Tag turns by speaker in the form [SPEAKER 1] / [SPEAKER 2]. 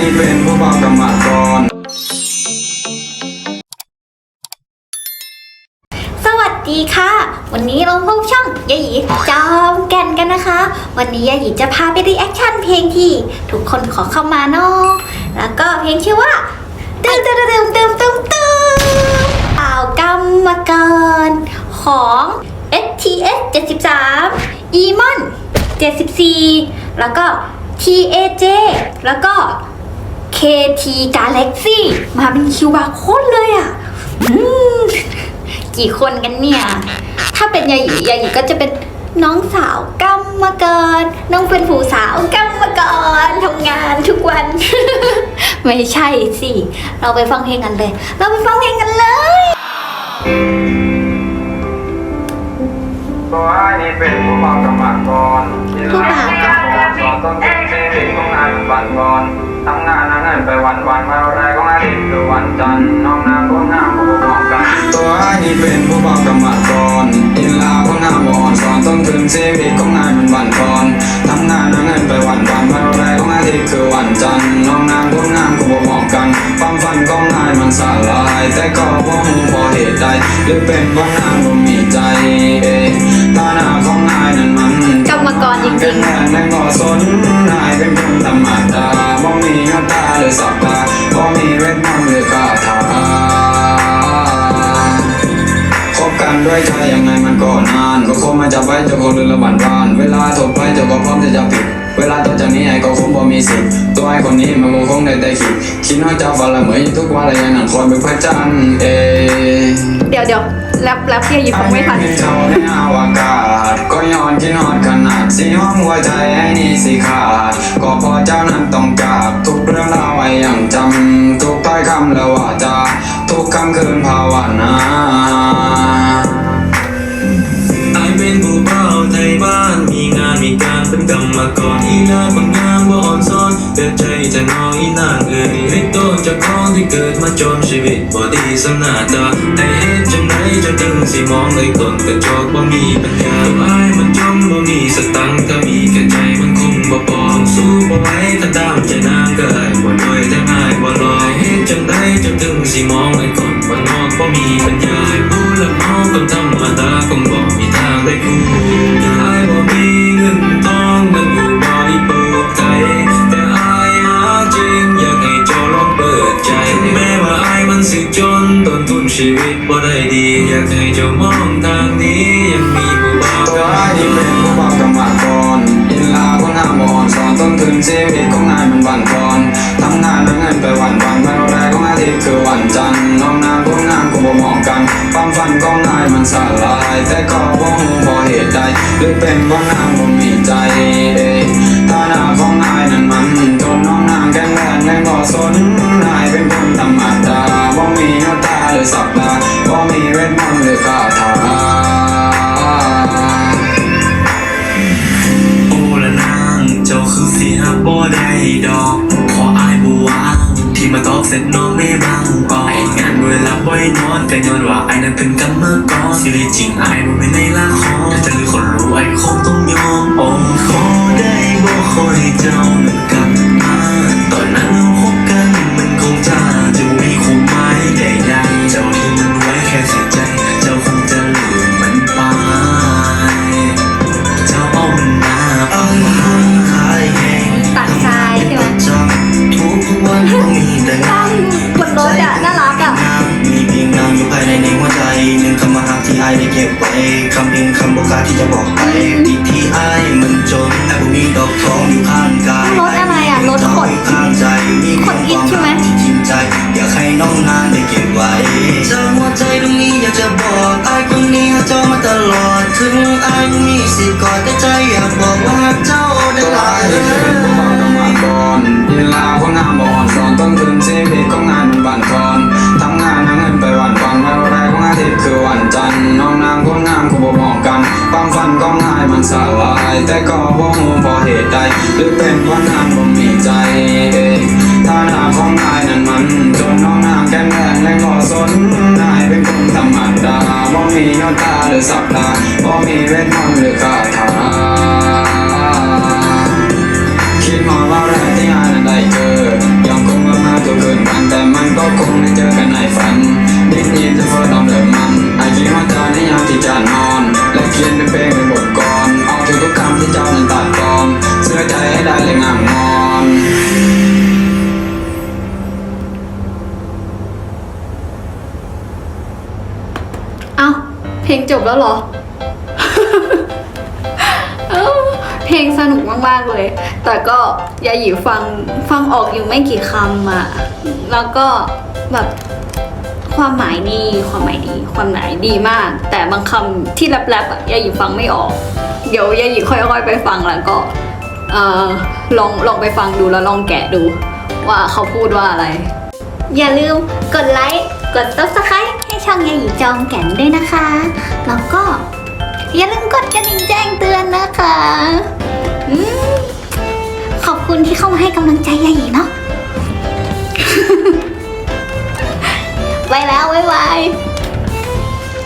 [SPEAKER 1] นี่เป็นผู้บอกกรรมกร
[SPEAKER 2] สวัสดีค่ะ วันนี้เราพบช่องยายีจอมแก่นกันนะคะ วันนี้ยายหยีจะพาไปรีแอคชั่นเพลงที่ทุกคนขอเข้ามาเนาะแล้วก็เพลงชื่อว่าตึมตึมตึมตึมตึมตึมเป่ากรรมกรของ STS 73 e m o n 74 แล้วก็ TAJ แล้วก็ KT Galaxy มาเป็นคิวบาร์โค้ดเลยอะอืมกี่คนกันเนี่ย ถ้าเป็นยายหยียายหยีก็จะเป็นน้องสาวกรรมกรน้องเป็นผู้สาวกรรมกรทำงานทุกวัน ไม่ใช่สิ เราไปฟังเพลงกันเลย เราไปฟังเพลงกันเลย
[SPEAKER 1] ตัวไอ้นี่เป็นผู้บอกกรรมกรที่รักสอนต้นทุนชีวิตของนายมันบันบอนทำงานหาเงิน ไปวันวันมาอะไรของอาทิตย์คือวันจันทร์น้องนางคนงามผู้บอกกันตัวไอ้นี่เป็นผู้บอกกรรมกรอินลาคนงามอ่อนสอนต้นทุนชีวิตของนายมันบันบอนทำงานหาเงินไปวันวันมาอะไรของอาทิตย์คือวันจันทร์น้องนางคนงามผู้บอกกันความฝันของนายมันสลาย แต่ก็บ่ฮู้เพราะเหตุใดหรือเป็นเพราะนางบ่มีใจเอตาหน้าของนายนั้นมัน
[SPEAKER 2] กรรมกรจริงๆ
[SPEAKER 1] แค่ในงอสนนายเป็นคนธรรมดาบ่มีหน้าตาหรือสับตาบ่มีเวทมนต์หรือคาถาคบกันด้วยใจยังไงมันก็นานก็คงมาจับไว้เจะคนเรือนละบันบาน เวลาถกไปเจะก็พร้อมที่จะปิด เวลาต่อจากนี้ไอ้ก็คงบ่มีสิทธิ์ตัวไอ้คนนี้มันคงได้แต่คิดคิดว่าเจ้าฝันละเหมยทุกวันอะไรอย่างนั้นคอยเป็นพระจันทร์เอ
[SPEAKER 2] เดี๋ยวเดี๋ยวแรปแรปยายหยีฟังไม่ทัน
[SPEAKER 1] เจ้าในอวกาศก็ ห้องหัวใจไอ้นี่สิขาดก็พอเจ้านั้นต้องกา
[SPEAKER 3] ร ที่เกิดมาจนชีวิตบ่ดีสำนาตาแต่เหตุจังไหนจะถึงสิมองเลยตนกระจอกบ่มีปัญญาตัวอ้ายมันจมบ่มีสตังค์ก็มีแค่ใจมันคงบ่พอสู้บ่ไหว มองทางนี้ยังมีผู้บ่าว
[SPEAKER 1] ตัวไอ้นี่เป็นผู้บอกกรรมกรอินลาคนงามอ่อนสอนต้นทุนชีวิตของนายมันบั่นทอนทำงานหาเงินไปวันวันไม่รู้แรกของอาทิตย์คือวันจันทร์น้องนางคนามคงบ่มองกันความฝันของนายมันสลาย แต่ก็บ่ฮู้เพราะเหตุใดหรือเป็นเพราะนางบ่มีใจเอ๊ะฐานะของ สิหั
[SPEAKER 3] กบ่ได้ดอกขออายบ่วางที่มาตอบเสร็จน้องไม่บางปอดงานเวลาบ่อยนอนแต่ย้อนว่าไอ้นั้นเป็นกรรมกรชีวิตจริงไอ้บ่เป็นในละครแต่หรือคนรู้ไอ้คงต้องยอมอมขอได้บ่ขอยเจ้านั้นกลับมาตอนกันเราำบอกกล้าที่จะบอกไปที่ที่อายมันจนแต่บ่มีดอกทองอยู่ข้างกาย สลาย
[SPEAKER 1] แต่ก็บ่ฮู้เพราะเหตุใด หรือเป็นเพราะนางบ่มีใจถ้านางของนายนั้นมันจนน้องนางแก้มแดงและก็สนนายเป็นคนธรรมดาบ่มีน้าตาหรือสับตาบ่มีเวทมนต์หรือ
[SPEAKER 2] ลงจบแล้วเหรอ เพลงสนุกมากๆเลย แต่ก็ยาหยีฟังฟังออกอยู่ไม่กี่คำอะแล้วก็แบบความหมายดีความหมายดีความหมายดีมาก แต่บางคำที่แรปๆอะยาหยีฟังไม่ออก เดี๋ยวยาหยีค่อยๆไปฟังแล้วก็ลองลองไปฟังดูแล้วลองแกะดูว่าเขาพูดว่าอะไร อย่าลืมกดไลค์ กด subscribe ช่องยาหยีจอมแก่นด้วยนะคะ แล้วก็อย่าลืมกดกระดิ่งแจ้งเตือนนะคะอขอบคุณที่เข้ามาให้กำลังใจยาหยีเนาะ ไปแล้วบ๊ายบาย